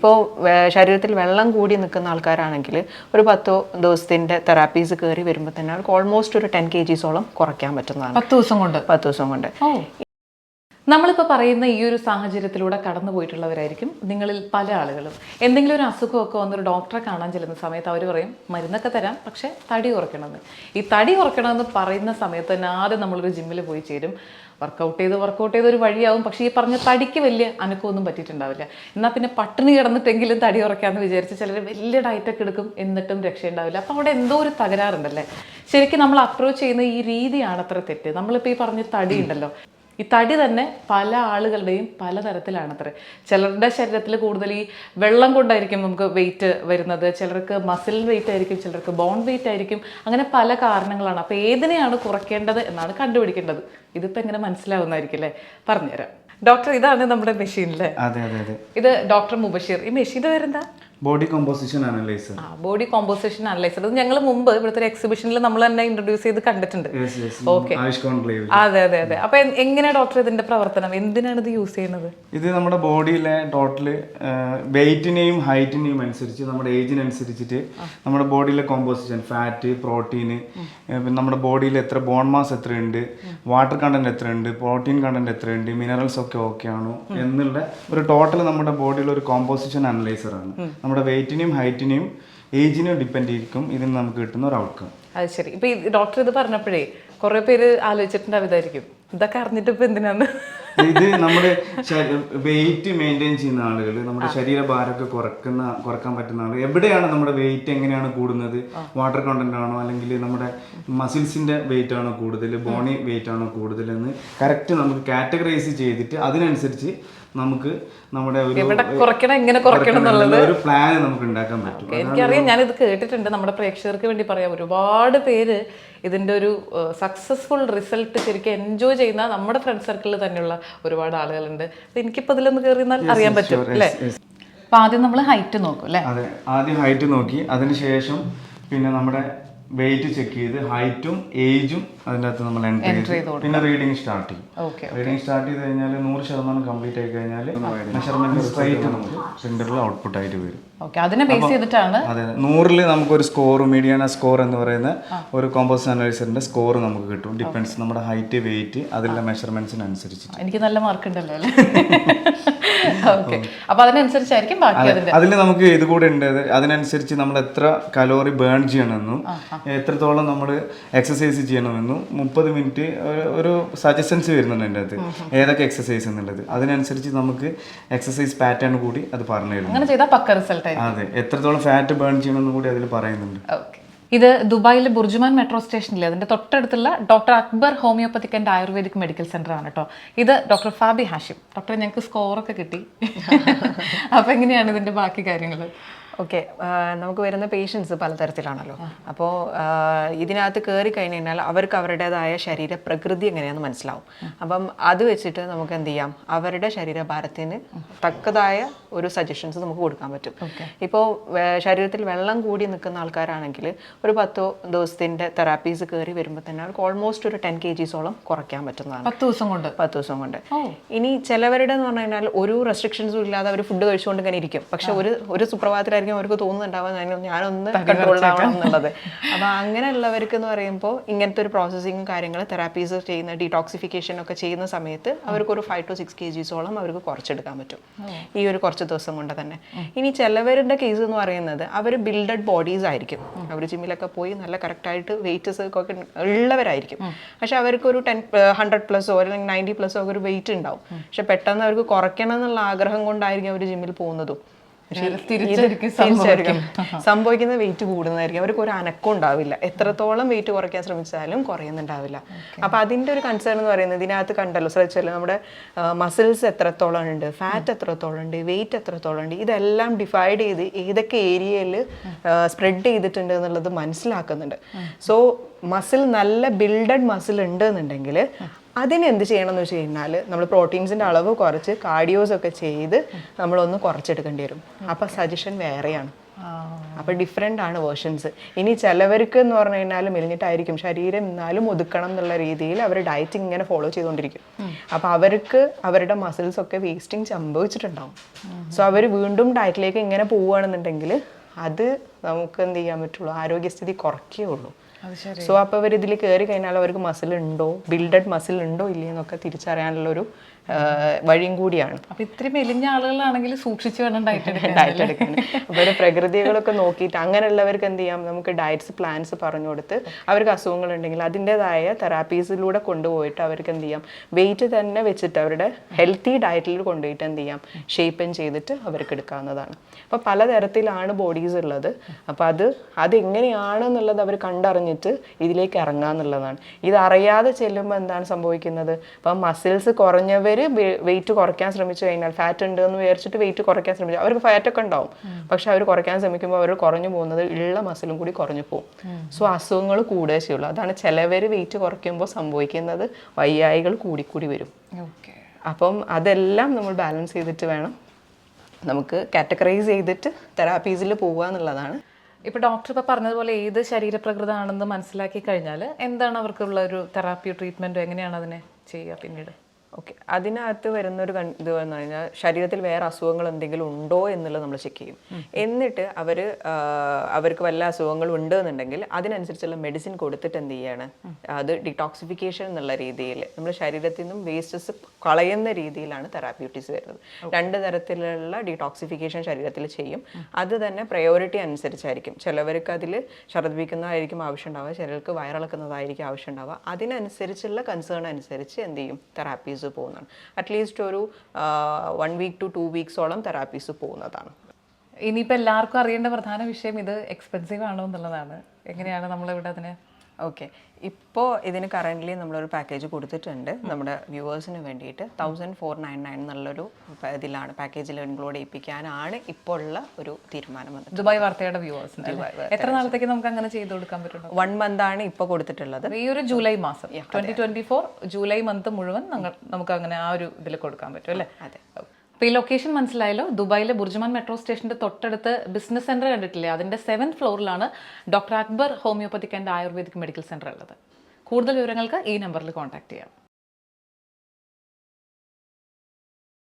ഇപ്പോൾ ശരീരത്തിൽ വെള്ളം കൂടി നിൽക്കുന്ന ആൾക്കാരാണെങ്കിൽ ഒരു പത്തോ ദിവസത്തിന്റെ തെറാപ്പീസ് കയറി വരുമ്പോൾ തന്നെ അവർക്ക് ഓൾമോസ്റ്റ് ഒരു ടെൻ കെ ജിസോളം കുറയ്ക്കാൻ പറ്റുന്നതാണ്. പത്ത് ദിവസം കൊണ്ട്? പത്ത് ദിവസം കൊണ്ട്. നമ്മളിപ്പോൾ പറയുന്ന ഈ ഒരു സാഹചര്യത്തിലൂടെ കടന്നു പോയിട്ടുള്ളവരായിരിക്കും നിങ്ങളിൽ പല ആളുകളും. എന്തെങ്കിലും ഒരു അസുഖമൊക്കെ വന്നൊരു ഡോക്ടറെ കാണാൻ ചെല്ലുന്ന സമയത്ത് അവർ പറയും മരുന്നൊക്കെ തരാം പക്ഷേ തടി കുറയ്ക്കണമെന്ന്. ഈ തടി കുറയ്ക്കണമെന്ന് പറയുന്ന സമയത്ത് തന്നെ ആദ്യം നമ്മളൊരു ജിമ്മിൽ പോയി ചേരും. വർക്കൗട്ട് ചെയ്ത് വർക്കൗട്ട് ചെയ്ത് ഒരു വഴിയാവും. പക്ഷേ ഈ പറഞ്ഞ തടിക്ക് വലിയ അനക്കമൊന്നും പറ്റിയിട്ടുണ്ടാവില്ല. എന്നാൽ പിന്നെ പട്ടിണി കിടന്നിട്ടെങ്കിലും തടി കുറയ്ക്കാമെന്ന് വിചാരിച്ച് ചിലർ വലിയ ഡയറ്റൊക്കെ എടുക്കും എന്നിട്ടും രക്ഷയുണ്ടാവില്ല. അപ്പോൾ അവിടെ എന്തോ ഒരു തകരാറുണ്ടല്ലേ? ശരിക്കും നമ്മൾ അപ്രോച്ച് ചെയ്യുന്ന ഈ രീതിയാണ് അത്ര തെറ്റ്. നമ്മളിപ്പോൾ ഈ പറഞ്ഞ തടി ഉണ്ടല്ലോ. ഈ തടി തന്നെ പല ആളുകളുടെയും പലതരത്തിലാണത്രേ. ചിലരുടെ ശരീരത്തിൽ കൂടുതൽ ഈ വെള്ളം കൊണ്ടായിരിക്കും നമുക്ക് വെയിറ്റ് വരുന്നത്. ചിലർക്ക് മസിൽ വെയിറ്റ് ആയിരിക്കും ചിലർക്ക് ബോൺ വെയിറ്റ് ആയിരിക്കും. അങ്ങനെ പല കാരണങ്ങളാണ്. അപ്പോൾ ഏതിനെയാണ് കുറയ്ക്കേണ്ടത് എന്നാണ് കണ്ടുപിടിക്കേണ്ടത്. ഇതിപ്പോൾ എങ്ങനെ മനസ്സിലാവുന്നതായിരിക്കും അല്ലേ? പറഞ്ഞുതരാം. ഡോക്ടർ ഇതാണ് നമ്മുടെ മെഷീനിലെ അതെ അതെ അതെ. ഇത് ഡോക്ടർ മുബഷീർ. ഈ മെഷീന്റെ പേരെന്താ? Body composition analyser body composition analyser ഇത് ഞങ്ങൾ മുമ്പ് ഇവിടുത്തെ ഒരു എക്സിബിഷനിൽ നമ്മൾ തന്നെ ഇൻട്രൊഡ്യൂസ് ചെയ്ത് കണ്ടിട്ടുണ്ട്. ഓക്കെ അതെ അതെ അതെ. അപ്പൊ എങ്ങനെയാണ് ഡോക്ടർ ഇതിന്റെ പ്രവർത്തനം? എന്തിനാണ് ഇത് യൂസ് ചെയ്യുന്നത്? ഇത് നമ്മുടെ ബോഡിയിലെ ടോട്ടൽ വെയിറ്റിനെയും ഹൈറ്റിനെയും അനുസരിച്ച് നമ്മുടെ ഏജിനനുസരിച്ചിട്ട് നമ്മുടെ ബോഡിയിലെ കോമ്പോസിഷൻ ഫാറ്റ് പ്രോട്ടീന് പിന്നെ നമ്മുടെ ബോഡിയിൽ എത്ര ബോൺ മാസ് എത്രയുണ്ട് വാട്ടർ കണ്ടന്റ് എത്രയുണ്ട് പ്രോട്ടീൻ കണ്ടന്റ് എത്രയുണ്ട് മിനറൽസ് ഒക്കെ ഓക്കെ ആണോ എന്നുള്ള ഒരു ടോട്ടൽ നമ്മുടെ ബോഡിയിലെ ഒരു കോമ്പോസിഷൻ അനലൈസർ ആണ്. നമ്മുടെ വെയിറ്റിനെയും ഹൈറ്റിനെയും ഏജിനെയും ഡിപ്പെൻഡ് ചെയ്തിരിക്കും. ഇതിന് നമുക്ക് കിട്ടുന്ന ഒരു ഔട്ട്കം അത് ശരി. ഇപ്പൊ ഡോക്ടർ ഇത് പറഞ്ഞപ്പോഴേ കുറെ പേര് ആലോചിച്ചിട്ടുണ്ടാവും ഇതായിരിക്കും ഇതൊക്കെ അറിഞ്ഞിട്ട് ഇപ്പൊ എന്തിനാന്ന്? ഇത് നമ്മുടെ വെയിറ്റ് മെയിന്റെയിൻ ചെയ്യുന്ന ആളുകൾ നമ്മുടെ ശരീരഭാരമൊക്കെ കുറക്കുന്ന കുറയ്ക്കാൻ പറ്റുന്ന ആളുകൾ എവിടെയാണ് നമ്മുടെ വെയിറ്റ് എങ്ങനെയാണ് കൂടുന്നത്? വാട്ടർ കണ്ടന്റ് ആണോ? അല്ലെങ്കിൽ നമ്മുടെ മസിൽസിന്റെ വെയിറ്റ് ആണോ കൂടുതൽ ബോണി വെയിറ്റ് ആണോ കൂടുതൽ എന്ന് കറക്റ്റ് നമുക്ക് കാറ്റഗറൈസ് ചെയ്തിട്ട് അതിനനുസരിച്ച് നമുക്ക് നമ്മുടെ ഒരു എവിടെ കുറയ്ക്കണം എങ്ങനെ കുറയ്ക്കണം എന്നുള്ളത്. ഒരു പ്ലാൻ നമുക്ക് ഉണ്ടാക്കാൻ പറ്റും. എനിക്കറിയാം. ഞാനിത് കേട്ടിട്ടുണ്ട്. നമ്മുടെ പ്രേക്ഷകർക്ക് വേണ്ടി പറയാം. ഒരുപാട് പേര് ഇതിന്റെ ഒരു സക്സസ്ഫുൾ റിസൾട്ട് ശരിക്കും എൻജോയ് ചെയ്യുന്ന നമ്മുടെ ഫ്രണ്ട് സർക്കിളിൽ തന്നെയുള്ള ഒരുപാട് ആളുകളുണ്ട്. അപ്പൊ എനിക്കിപ്പോൾ ഇതിലൊന്ന് കയറി അറിയാൻ പറ്റും അല്ലേ? അപ്പൊ ആദ്യം നമ്മൾ ഹൈറ്റ് നോക്കും അല്ലേ? അതെ ആദ്യം ഹൈറ്റ് നോക്കി. അതിനുശേഷം പിന്നെ നമ്മുടെ വെയിറ്റ് ചെക്ക് ചെയ്ത് ഹൈറ്റും ഏജും അതിന്റെ അകത്ത് നമ്മൾ എൻട്രി ചെയ്ത് പിന്നെ റീഡിങ് സ്റ്റാർട്ട് ചെയ്യും. ഓക്കെ റീഡിങ് സ്റ്റാർട്ട് ചെയ്ത് കഴിഞ്ഞാൽ നൂറ് ശതമാനം കംപ്ലീറ്റ് ആയി കഴിഞ്ഞാൽ മെഷർമെന്റ് സ്ട്രൈറ്റ് നമുക്ക് പ്രിന്ററിൽ ഔട്ട്പുട്ട് ആയിട്ട് വരും. ഓക്കെ അതിനെ ബേസ് ചെയ്തിട്ടാണ് അതെ നൂറിൽ നമുക്കൊരു സ്കോർ മീഡിയാന സ്കോർ എന്ന് പറയുന്ന ഒരു കോമ്പോസ് അനലൈസറിന്റെ സ്കോർ നമുക്ക് കിട്ടും. ഡിപ്പെൻസ് നമ്മുടെ ഹൈറ്റ് വെയിറ്റ് അതിലുള്ള മെഷർമെന്റ്സിനനുസരിച്ചിട്ട് എനിക്ക് നല്ല മാർക്ക് ഉണ്ടല്ലോ അല്ലേ? ഓക്കെ അപ്പൊ അതിനനുസരിച്ചായിരിക്കും ബാക്കി അതിന്റെ. അതിൽ നമുക്ക് ഇത് കൂടെ ഉണ്ട്. അതിനനുസരിച്ച് നമ്മൾ എത്ര കലോറി ബേൺ ചെയ്യണമെന്നും എത്രത്തോളം നമ്മൾ എക്സസൈസ് ചെയ്യണമെന്നും മുപ്പത് മിനിറ്റ് ഒരു സജഷൻസ് വരുന്നുണ്ട് എന്റെ അത് ഏതൊക്കെ എക്സസൈസ് എന്നുള്ളത്. അതിനനുസരിച്ച് നമുക്ക് എക്സസൈസ് പാറ്റേൺ കൂടി അത് പറഞ്ഞു തരുന്നു അങ്ങനെ ചെയ്താൽ പക്ക റിസൾട്ട് അതെ എത്രത്തോളം ഫാറ്റ് ബേൺ ചെയ്യണമെന്ന് കൂടി അതിൽ പറയുന്നുണ്ട്. ഇത് ദുബായിലെ ബുർജുമാൻ മെട്രോ സ്റ്റേഷനിലെ അതിന്റെ തൊട്ടടുത്തുള്ള doctor Akbar homeopathic and ayurvedic medical centre ആണ് കേട്ടോ. ഇത് ഡോക്ടർ ഫാബി ഹാഷിം. ഡോക്ടർ ഞങ്ങൾക്ക് സ്കോറൊക്കെ കിട്ടി. അപ്പൊ എങ്ങനെയാണ് ഇതിന്റെ ബാക്കി കാര്യങ്ങൾ ഓക്കെ നമുക്ക് വരുന്ന പേഷ്യൻസ് പലതരത്തിലാണല്ലോ. അപ്പോൾ ഇതിനകത്ത് കയറി കഴിഞ്ഞ് കഴിഞ്ഞാൽ അവർക്ക് അവരുടേതായ ശരീര പ്രകൃതി എങ്ങനെയാണെന്ന് മനസ്സിലാവും അപ്പം അത് വെച്ചിട്ട് നമുക്ക് എന്ത് ചെയ്യാം? അവരുടെ ശരീരഭാരത്തിന് തക്കതായ ഒരു സജഷൻസ് നമുക്ക് കൊടുക്കാൻ പറ്റും. ഇപ്പോൾ ശരീരത്തിൽ വെള്ളം കൂടി നിൽക്കുന്ന ആൾക്കാരാണെങ്കിൽ ഒരു പത്തോ ദിവസത്തിന്റെ തെറാപ്പീസ് കയറി വരുമ്പോൾ തന്നെ അവർക്ക് ഓൾമോസ്റ്റ് ഒരു ടെൻ കെ ജിസോളം കുറയ്ക്കാൻ പറ്റുന്നതാണ്. പത്ത് ദിവസം കൊണ്ട്? പത്ത് ദിവസം കൊണ്ട്. ഇനി ചിലവരുടെ എന്ന് പറഞ്ഞു കഴിഞ്ഞാൽ ഒരു റെസ്ട്രിക്ഷൻസും ഇല്ലാതെ അവർ ഫുഡ് കഴിച്ചുകൊണ്ട് ഇങ്ങനെ ഇരിക്കും. പക്ഷെ ഒരു ഒരു സുപ്രഭാതത്തിലായിരിക്കും അവർക്ക് തോന്നുന്നുണ്ടാവുക ഞാനൊന്ന് കൺട്രോൾ ആവണം എന്നുള്ളത്. അപ്പൊ അങ്ങനെയുള്ളവർക്ക് എന്ന് പറയുമ്പോൾ ഇങ്ങനത്തെ ഒരു പ്രോസസ്സിങ്ങും കാര്യങ്ങൾ തെറാപ്പീസ് ചെയ്യുന്ന ഡീടോക്സിഫിക്കേഷൻ ഒക്കെ ചെയ്യുന്ന സമയത്ത് അവർക്ക് ഒരു ഫൈവ് ടു സിക്സ് കെ ജിസോളം അവർക്ക് കുറച്ചെടുക്കാൻ പറ്റും. ഈ ഒരു കുറച്ച് ദിവസം കൊണ്ട് തന്നെ. ഇനി ചിലവരുടെ കേസ് എന്ന് പറയുന്നത് അവർ ബിൽഡഡ് ബോഡീസ് ആയിരിക്കും. അവർ ജിമ്മിലൊക്കെ പോയി നല്ല കറക്റ്റായിട്ട് വെയിറ്റ്സ് ഒക്കെ ഉള്ളവരായിരിക്കും. പക്ഷെ അവർക്ക് ഒരു ടെൻ ഹൺഡ്രഡ് പ്ലസോ അല്ലെങ്കിൽ നയന്റി പ്ലസോ ഒക്കെ ഒരു വെയിറ്റ് ഉണ്ടാവും. പക്ഷെ പെട്ടെന്ന് അവർക്ക് കുറയ്ക്കണം എന്നുള്ള ആഗ്രഹം കൊണ്ടായിരിക്കും അവർ ജിമ്മിൽ പോകുന്നതും. തിരിച്ചായിരിക്കും സംഭവിക്കുന്ന വെയിറ്റ് കൂടുന്നതായിരിക്കും. അവർക്ക് ഒരു അനക്കം ഉണ്ടാവില്ല. എത്രത്തോളം വെയിറ്റ് കുറയ്ക്കാൻ ശ്രമിച്ചാലും കുറയുന്നുണ്ടാവില്ല. അപ്പൊ അതിന്റെ ഒരു കൺസേൺ എന്ന് പറയുന്നത് ഇതിനകത്ത് കണ്ടല്ലോ. ശ്രദ്ധിച്ചല്ലോ നമ്മുടെ മസിൽസ് എത്രത്തോളം ഉണ്ട് ഫാറ്റ് എത്രത്തോളം ഉണ്ട് വെയിറ്റ് എത്രത്തോളം ഉണ്ട് ഇതെല്ലാം ഡിഫൈഡ് ചെയ്ത് ഏതൊക്കെ ഏരിയയിൽ സ്പ്രെഡ് ചെയ്തിട്ടുണ്ട് എന്നുള്ളത് മനസ്സിലാക്കുന്നുണ്ട്. സോ മസിൽ നല്ല ബിൽഡഡ് മസിൽ ഉണ്ട് എന്നുണ്ടെങ്കിൽ അതിന് എന്ത് ചെയ്യണം എന്ന് വെച്ച് കഴിഞ്ഞാൽ നമ്മൾ പ്രോട്ടീൻസിന്റെ അളവ് കുറച്ച് കാർഡിയോസ് ഒക്കെ ചെയ്ത് നമ്മളൊന്ന് കുറച്ചെടുക്കേണ്ടി വരും. അപ്പോൾ സജഷൻ വേറെയാണ്. അപ്പോൾ ഡിഫറെന്റ് ആണ് വേർഷൻസ് ഇനി ചിലവർക്ക് എന്ന് പറഞ്ഞു കഴിഞ്ഞാൽ മെലിഞ്ഞിട്ടായിരിക്കും. ശരീരം എന്നാലും ഒതുക്കണം എന്നുള്ള രീതിയിൽ അവർ ഡയറ്റ് ഇങ്ങനെ ഫോളോ ചെയ്തുകൊണ്ടിരിക്കും അപ്പോൾ അവർക്ക് അവരുടെ മസിൽസ് ഒക്കെ വേസ്റ്റിംഗ് സംഭവിച്ചിട്ടുണ്ടാവും. സോ അവർ വീണ്ടും ഡയറ്റിലേക്ക് ഇങ്ങനെ പോവുകയാണെന്നുണ്ടെങ്കിൽ അത് നമുക്ക് എന്ത് ചെയ്യാൻ പറ്റുള്ളൂ? ആരോഗ്യസ്ഥിതി കുറയ്ക്കേ ശരി സോ അപ്പോൾ അവർ ഇതിൽ കയറി കഴിഞ്ഞാൽ അവർക്ക് മസിൽ ഉണ്ടോ? ബിൽഡഡ് മസിൽ ഉണ്ടോ? ഇല്ലയെന്നൊക്കെ തിരിച്ചറിയാനുള്ള ഒരു വഴിയും കൂടിയാണ്. അപ്പൊ ഇത്രയും മെലിഞ്ഞ ആളുകളാണെങ്കിൽ സൂക്ഷിച്ചു വേണം ഡയറ്റ് ഡയറ്റ് എടുക്കാൻ. അവരുടെ പ്രകൃതികളൊക്കെ നോക്കിയിട്ട് അങ്ങനെയുള്ളവർക്ക് എന്ത് ചെയ്യാം? നമുക്ക് ഡയറ്റ്സ് പ്ലാൻസ് പറഞ്ഞു കൊടുത്ത് അവർക്ക് അസുഖങ്ങൾ ഉണ്ടെങ്കിൽ അതിന്റെതായ തെറാപ്പീസിലൂടെ കൊണ്ടുപോയിട്ട് അവർക്ക് എന്ത് ചെയ്യാം? വെയിറ്റ് തന്നെ വെച്ചിട്ട് അവരുടെ ഹെൽത്തി ഡയറ്റിൽ കൊണ്ടുപോയിട്ട് എന്ത് ചെയ്യാം? ഷേപ്പൻ ചെയ്തിട്ട് അവർക്ക് എടുക്കാവുന്നതാണ്. അപ്പോൾ പലതരത്തിലാണ് ബോഡീസ് ഉള്ളത്. അപ്പോൾ അത് അതെങ്ങനെയാണെന്നുള്ളത് അവർ കണ്ടറിഞ്ഞിട്ട് ഇതിലേക്ക് ഇറങ്ങാന്നുള്ളതാണ് ഇത് അറിയാതെ ചെല്ലുമ്പോൾ എന്താണ് സംഭവിക്കുന്നത്? അപ്പം മസിൽസ് കുറഞ്ഞവർ വെയിറ്റ് കുറയ്ക്കാൻ ശ്രമിച്ചു കഴിഞ്ഞാൽ ഫാറ്റ് ഉണ്ട് എന്ന് വിചാരിച്ചിട്ട് വെയിറ്റ് കുറയ്ക്കാൻ ശ്രമിച്ചു. അവർക്ക് ഫാറ്റ് ഒക്കെ ഉണ്ടാവും. പക്ഷെ അവർ കുറയ്ക്കാൻ ശ്രമിക്കുമ്പോൾ അവർ കുറഞ്ഞു പോകുന്നത് ഉള്ള മസിലും കൂടി കുറഞ്ഞു പോകും. സോ അസുഖങ്ങൾ കൂടുകയേ ചെയ്യുള്ളൂ. അതാണ് ചിലവർ വെയിറ്റ് കുറയ്ക്കുമ്പോൾ സംഭവിക്കുന്നത് വയ്യായികൾ കൂടിക്കൂടി വരും. അപ്പം അതെല്ലാം നമ്മൾ ബാലൻസ് ചെയ്തിട്ട് വേണം നമുക്ക് കാറ്റഗറൈസ് ചെയ്തിട്ട് തെറാപ്പീസിൽ പോവുക എന്നുള്ളതാണ് ഇപ്പൊ ഡോക്ടർ ഇപ്പൊ പറഞ്ഞതുപോലെ ഏത് ശരീരപ്രകൃതമാണെന്ന് മനസ്സിലാക്കി കഴിഞ്ഞാൽ എന്താണ് അവർക്കുള്ള ഒരു തെറാപ്പി ട്രീറ്റ്മെന്റ് എങ്ങനെയാണ് അതിനെ ചെയ്യുക പിന്നീട്? ഓക്കെ. അതിനകത്ത് വരുന്നൊരു കൺ ഇത് വന്നു കഴിഞ്ഞാൽ ശരീരത്തിൽ വേറെ അസുഖങ്ങൾ എന്തെങ്കിലും ഉണ്ടോ എന്നുള്ളത് നമ്മൾ ചെക്ക് ചെയ്യും. എന്നിട്ട് അവർ അവർക്ക് വല്ല അസുഖങ്ങളും ഉണ്ട് എന്നുണ്ടെങ്കിൽ അതിനനുസരിച്ചുള്ള മെഡിസിൻ കൊടുത്തിട്ട് എന്ത് ചെയ്യാണ്? അത് ഡിടോക്സിഫിക്കേഷൻ എന്നുള്ള രീതിയിൽ നമ്മൾ ശരീരത്തിൽ നിന്നും വേസ്റ്റസ് കളയുന്ന രീതിയിലാണ് തെറാപ്യൂട്ടിക്സ് വരുന്നത്. രണ്ട് തരത്തിലുള്ള ഡിടോക്സിഫിക്കേഷൻ ശരീരത്തിൽ ചെയ്യും. അത് തന്നെ പ്രയോറിറ്റി അനുസരിച്ചായിരിക്കും. ചിലവർക്ക് അതിൽ ഛർദ്ദിപ്പിക്കുന്നതായിരിക്കും ആവശ്യം ഉണ്ടാവുക ചിലർക്ക് വയറിളക്കുന്നതായിരിക്കും ആവശ്യം ഉണ്ടാവുക അതിനനുസരിച്ചുള്ള കൺസേൺ അനുസരിച്ച് എന്ത് ചെയ്യും? തെറാപ്പീസ് പോകുന്നതാണ്. അറ്റ്ലീസ്റ്റ് ഒരു വൺ വീക്ക് ടു ടു വീക്സോളം തെറാപ്പീസ് പോകുന്നതാണ്. ഇനിയിപ്പോൾ എല്ലാവർക്കും അറിയേണ്ട പ്രധാന വിഷയം ഇത് എക്സ്പെൻസീവ് ആണോ എന്നുള്ളതാണ്. എങ്ങനെയാണ് നമ്മളിവിടെ അതിനെ ഓക്കെ ഇപ്പോൾ ഇതിന് കറന്റ്ലി നമ്മളൊരു പാക്കേജ് കൊടുത്തിട്ടുണ്ട്. നമ്മുടെ വ്യൂവേഴ്സിന് വേണ്ടിയിട്ട് തൗസൻഡ് ഫോർ നയൻ നയൻ എന്നുള്ളൊരു ഇതിലാണ് പാക്കേജിൽ ഇൻക്ലൂഡ് ചെയ്യിപ്പിക്കാനാണ് ഇപ്പോൾ ഉള്ള ഒരു തീരുമാനം വന്നത് ദുബായ് വാർത്തയുടെ വ്യൂവേഴ്സ് എത്ര നാളത്തേക്ക് നമുക്ക് അങ്ങനെ ചെയ്തു കൊടുക്കാൻ പറ്റുള്ളൂ വൺ മന്ത് ആണ് ഇപ്പോൾ കൊടുത്തിട്ടുള്ളത്. ഈ ഒരു ജൂലൈ മാസം twenty twenty four July month മുഴുവൻ നമുക്ക് അങ്ങനെ ആ ഒരു ഇതിൽ കൊടുക്കാൻ പറ്റും അല്ലേ? അതെ. ഈ ലൊക്കേഷൻ മനസ്സിലായല്ലോ? ദുബായിലെ ബുർജ്മാൻ മെട്രോ സ്റ്റേഷന്റെ തൊട്ടടുത്ത് ബിസിനസ് സെന്റർ കണ്ടിട്ടില്ലേ? അതിന്റെ seventh ഫ്ലോറിലാണ് doctor Akbar homeopathic and ayurvedic medical centre ഉള്ളത്. കൂടുതൽ വിവരങ്ങൾക്ക് ഈ നമ്പറിൽ കോൺടാക്ട് ചെയ്യാം.